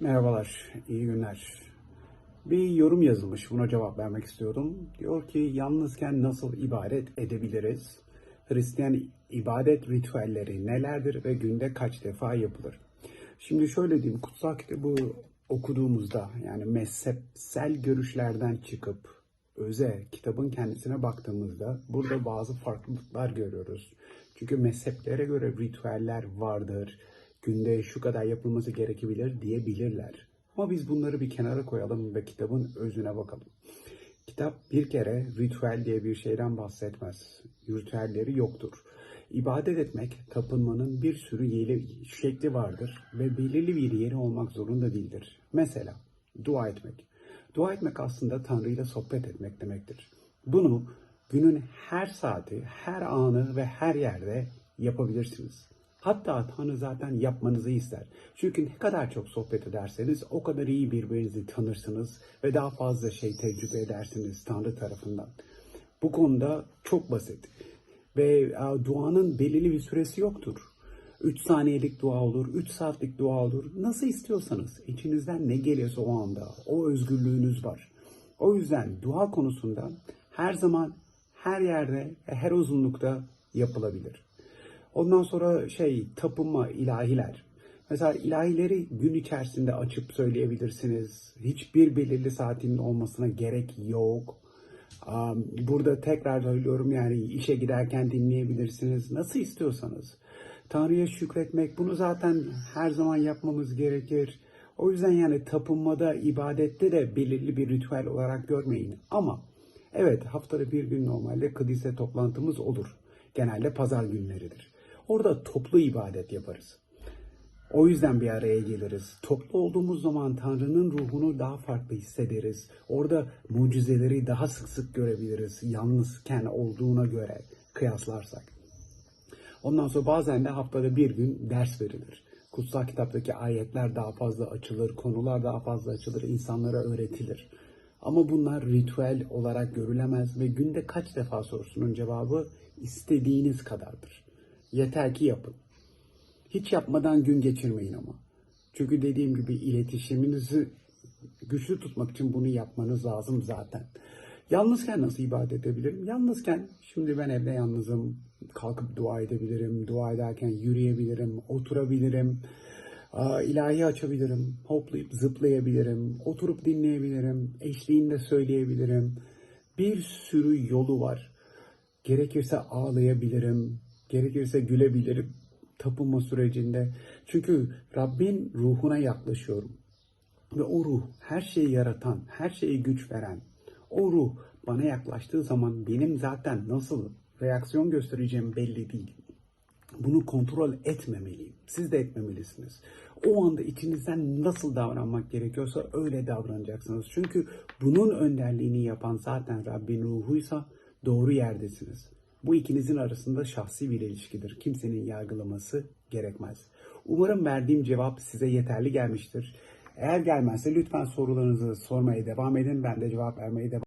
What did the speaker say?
Merhabalar, iyi günler. Bir yorum yazılmış, buna cevap vermek istiyorum. Diyor ki, yalnızken nasıl ibadet edebiliriz? Hristiyan ibadet ritüelleri nelerdir ve günde kaç defa yapılır? Şimdi şöyle diyeyim, kutsal kitabı okuduğumuzda, yani mezhepsel görüşlerden çıkıp, öze, kitabın kendisine baktığımızda, burada bazı farklılıklar görüyoruz. Çünkü mezheplere göre ritüeller vardır, günde şu kadar yapılması gerekebilir diyebilirler. Ama biz bunları bir kenara koyalım ve kitabın özüne bakalım. Kitap bir kere ritüel diye bir şeyden bahsetmez. Ritüelleri yoktur. İbadet etmek, tapınmanın bir sürü yeri, şekli vardır ve belirli bir yeri olmak zorunda değildir. Mesela dua etmek. Dua etmek aslında Tanrı ile sohbet etmek demektir. Bunu günün her saati, her anı ve her yerde yapabilirsiniz. Hatta Tanrı zaten yapmanızı ister. Çünkü ne kadar çok sohbet ederseniz o kadar iyi birbirinizi tanırsınız ve daha fazla şey tecrübe edersiniz Tanrı tarafından. Bu konuda çok basit. Ve e, duanın belirli bir süresi yoktur. 3 saniyelik dua olur, 3 saatlik dua olur. Nasıl istiyorsanız, içinizden ne geliyorsa o anda, o özgürlüğünüz var. O yüzden dua konusunda her zaman, her yerde, her uzunlukta yapılabilir. Ondan sonra şey tapınma ilahiler. Mesela ilahileri gün içerisinde açıp söyleyebilirsiniz. Hiçbir belirli saatinin olmasına gerek yok. Burada tekrar söylüyorum yani işe giderken dinleyebilirsiniz. Nasıl istiyorsanız. Tanrı'ya şükretmek bunu zaten her zaman yapmamız gerekir. O yüzden yani tapınmada, ibadette de belirli bir ritüel olarak görmeyin. Ama evet haftada bir gün normalde kilise toplantımız olur. Genelde pazar günleridir. Orada toplu ibadet yaparız. O yüzden bir araya geliriz. Toplu olduğumuz zaman Tanrı'nın ruhunu daha farklı hissederiz. Orada mucizeleri daha sık sık görebiliriz. Yalnızken olduğuna göre kıyaslarsak. Ondan sonra bazen de haftada bir gün ders verilir. Kutsal kitaptaki ayetler daha fazla açılır, konular daha fazla açılır, insanlara öğretilir. Ama bunlar ritüel olarak görülemez ve günde kaç defa sorusunun cevabı istediğiniz kadardır. Yeter ki yapın. Hiç yapmadan gün geçirmeyin ama. Çünkü dediğim gibi iletişiminizi güçlü tutmak için bunu yapmanız lazım zaten. Yalnızken nasıl ibadet edebilirim? Yalnızken şimdi ben evde yalnızım. Kalkıp dua edebilirim. Dua ederken yürüyebilirim, oturabilirim. İlahi açabilirim. Hoplayıp zıplayabilirim. Oturup dinleyebilirim. Eşliğinde söyleyebilirim. Bir sürü yolu var. Gerekirse ağlayabilirim. Gerekirse gülebilirim tapınma sürecinde. Çünkü Rabbin ruhuna yaklaşıyorum. Ve o ruh her şeyi yaratan, her şeyi güç veren, o ruh bana yaklaştığı zaman benim zaten nasıl reaksiyon göstereceğim belli değil. Bunu kontrol etmemeliyim. Siz de etmemelisiniz. O anda içinizden nasıl davranmak gerekiyorsa öyle davranacaksınız. Çünkü bunun önderliğini yapan zaten Rabbin ruhuysa doğru yerdesiniz. Bu ikinizin arasında şahsi bir ilişkidir. Kimsenin yargılaması gerekmez. Umarım verdiğim cevap size yeterli gelmiştir. Eğer gelmezse lütfen sorularınızı sormaya devam edin. Ben de cevap vermeye devam